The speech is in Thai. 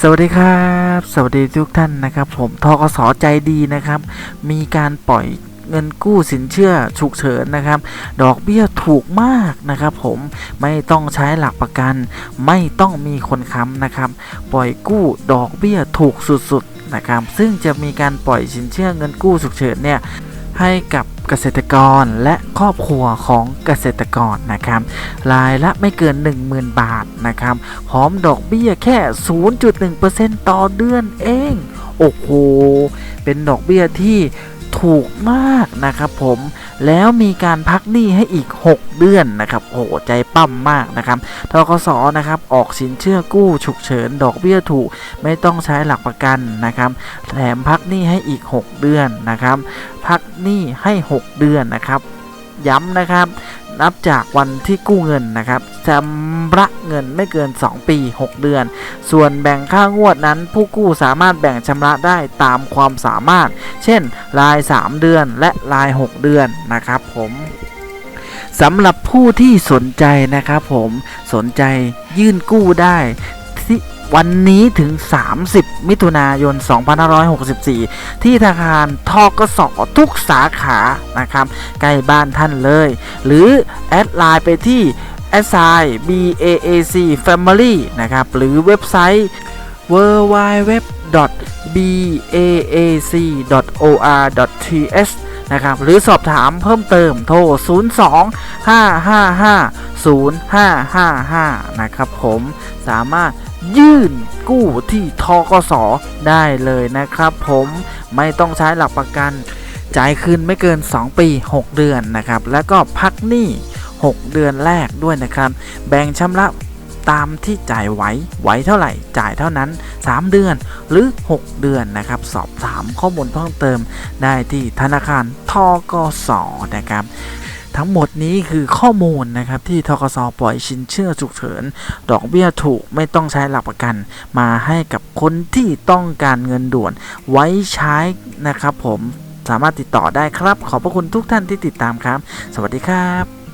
สวัสดีครับ สวัสดีทุกท่านนะครับ ผมทกสใจดีนะครับ มีการปล่อยเงินกู้สินเชื่อฉุกเฉินนะครับ ดอกเบี้ยถูกมากนะครับ ผมไม่ต้องใช้หลักประกัน ไม่ต้องมีคนค้ำนะครับ ปล่อยกู้ดอกเบี้ยถูกสุดๆนะครับ ซึ่งจะมีการปล่อยสินเชื่อเงินกู้ฉุกเฉินเนี่ยให้กับ เกษตรกรและครอบครัวของเกษตรกรนะครับรายละไม่เกิน 10,000 บาทนะครับพร้อมดอกเบี้ยแค่ 0.1%ต่อเดือนเอง โอ้โห เป็นดอกเบี้ยที่ ถูกมากนะครับผมแล้วมีการพักหนี้ให้อีก 6 เดือนนะครับโหใจปั้มมากนะครับทกสนะครับออกสินเชื่อกู้ฉุกเฉินดอกเบี้ยถูกไม่ต้องใช้หลักประกันนะครับแถมพักหนี้ให้อีก 6 เดือนนะครับพักหนี้ให้ 6 เดือนนะครับ ย้ำนะครับนับจากวันที่กู้เงินนะครับชำระเงินไม่เกิน 2 ปี 6 เดือน ส่วนแบ่งค่างวดนั้น ผู้กู้สามารถแบ่งชำระได้ตามความสามารถ เช่น ราย 3 เดือนและราย 6 เดือนนะครับผมสำหรับผู้ที่สนใจนะครับผมสนใจยื่นกู้ได้ที่วันนี้ถึง 30 มิถุนายน 2564 ที่ธนาคารทกสทุกสาขานะครับใกล้บ้านท่านเลย หรือ แอดไลน์ไปที่ a s i BAAC Family นะครับ หรือเว็บไซต์ www.baac.or.th นะครับ หรือสอบถามเพิ่มเติมโทร 02 555 0555 นะครับผมสามารถยื่นกู้ที่ทกสได้เลยนะครับผมไม่ต้องใช้หลักประกัน จ่ายคืนไม่เกิน 2 ปี 6 เดือนนะครับ แล้วก็พักหนี้ 6 เดือนแรกด้วยนะครับ แบ่งชำระตามที่จ่ายไหวไหวเท่าไหร่ จ่ายเท่านั้น 3 เดือนหรือ 6 เดือนนะครับ สอบถามข้อมูลเพิ่มเติมได้ที่ธนาคารทกสนะครับทั้งหมดนี้คือข้อมูลนะครับที่ทกสปล่อยสินเชื่อฉุกเฉิน ดอกเบี้ยถูกไม่ต้องใช้หลักประกัน มาให้กับคนที่ต้องการเงินด่วนไว้ใช้นะครับผมสามารถติดต่อได้ครับ ขอบพระคุณทุกท่านที่ติดตามครับ สวัสดีครับ